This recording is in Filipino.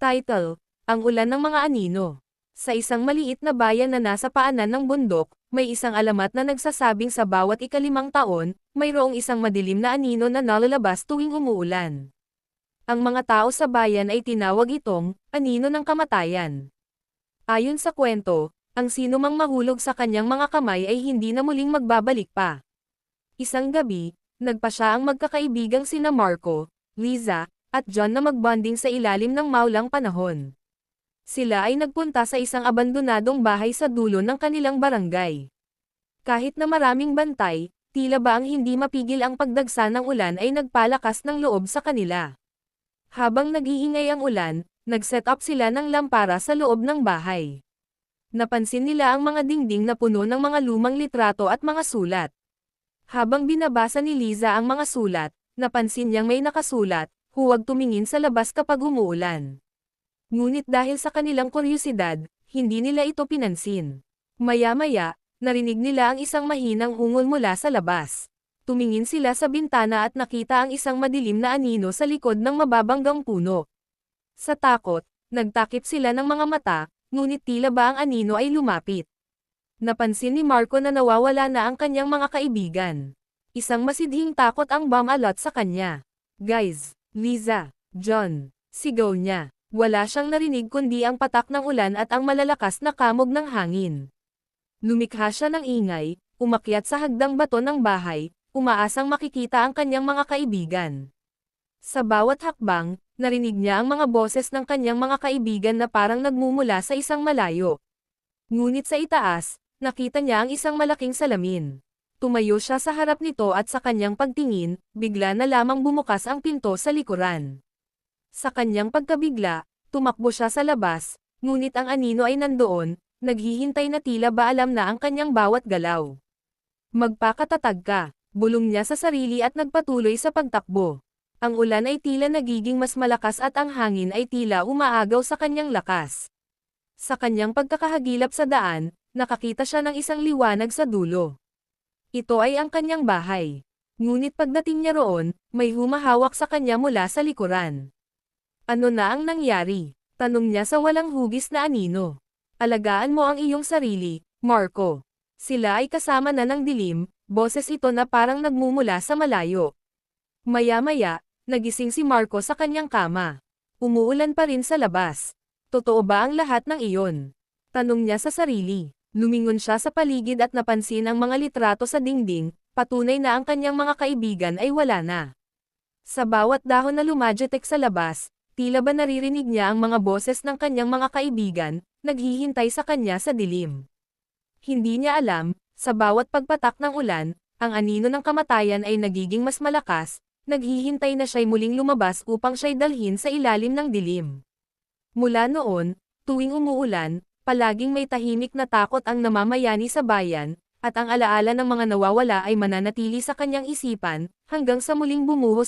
Title, Ang Ulan ng Mga Anino. Sa isang maliit na bayan na nasa paanan ng bundok, may isang alamat na nagsasabing sa bawat ikalimang taon, mayroong isang madilim na anino na nalalabas tuwing umuulan. Ang mga tao sa bayan ay tinawag itong, anino ng kamatayan. Ayon sa kwento, ang sino mang mahulog sa kanyang mga kamay ay hindi na muling magbabalik pa. Isang gabi, nagpa siya ang magkakaibigang sina Marco, Liza, at John na magbonding sa ilalim ng maulang panahon. Sila ay nagpunta sa isang abandonadong bahay sa dulo ng kanilang barangay. Kahit na maraming bantay, tila ba ang hindi mapigil ang pagdagsa ng ulan ay nagpalakas ng loob sa kanila. Habang nag-iingay ang ulan, nag-set up sila ng lampara sa loob ng bahay. Napansin nila ang mga dingding na puno ng mga lumang litrato at mga sulat. Habang binabasa ni Liza ang mga sulat, napansin niyang may nakasulat, huwag tumingin sa labas kapag umuulan. Ngunit dahil sa kanilang kuryosidad, hindi nila ito pinansin. Maya-maya, narinig nila ang isang mahinang ungol mula sa labas. Tumingin sila sa bintana at nakita ang isang madilim na anino sa likod ng mababanggang puno. Sa takot, nagtakip sila ng mga mata, ngunit tila ba ang anino ay lumapit. Napansin ni Marco na nawawala na ang kanyang mga kaibigan. Isang masidhing takot ang bumalot sa kanya. Guys, Liza, John, sigaw niya. Wala siyang narinig kundi ang patak ng ulan at ang malalakas na kamog ng hangin. Lumikha siya ng ingay, umakyat sa hagdang bato ng bahay, umaasang makikita ang kanyang mga kaibigan. Sa bawat hakbang, narinig niya ang mga boses ng kanyang mga kaibigan na parang nagmumula sa isang malayo. Ngunit sa itaas, nakita niya ang isang malaking salamin. Tumayo siya sa harap nito at sa kanyang pagtingin, bigla na lamang bumukas ang pinto sa likuran. Sa kanyang pagkabigla, tumakbo siya sa labas, ngunit ang anino ay nandoon, naghihintay na tila ba alam na ang kanyang bawat galaw. Magpakatatag ka, bulong niya sa sarili at nagpatuloy sa pagtakbo. Ang ulan ay tila nagiging mas malakas at ang hangin ay tila umaagaw sa kanyang lakas. Sa kanyang pagkakahagilap sa daan, nakakita siya ng isang liwanag sa dulo. Ito ay ang kanyang bahay. Ngunit pagdating niya roon, may humahawak sa kanya mula sa likuran. Ano na ang nangyari? Tanong niya sa walang hugis na anino. Alagaan mo ang iyong sarili, Marco. Sila ay kasama na ng dilim, boses ito na parang nagmumula sa malayo. Maya-maya, nagising si Marco sa kanyang kama. Umuulan pa rin sa labas. Totoo ba ang lahat ng iyon? Tanong niya sa sarili. Lumingon siya sa paligid at napansin ang mga litrato sa dingding, patunay na ang kanyang mga kaibigan ay wala na. Sa bawat dahon na lumadyetek sa labas, tila ba naririnig niya ang mga boses ng kanyang mga kaibigan, naghihintay sa kanya sa dilim. Hindi niya alam, sa bawat pagpatak ng ulan, ang anino ng kamatayan ay nagiging mas malakas, naghihintay na siya'y muling lumabas upang siya'y dalhin sa ilalim ng dilim. Mula noon, tuwing umuulan, palaging may tahimik na takot ang namamayani sa bayan, at ang alaala ng mga nawawala ay mananatili sa kanyang isipan, hanggang sa muling bumuhos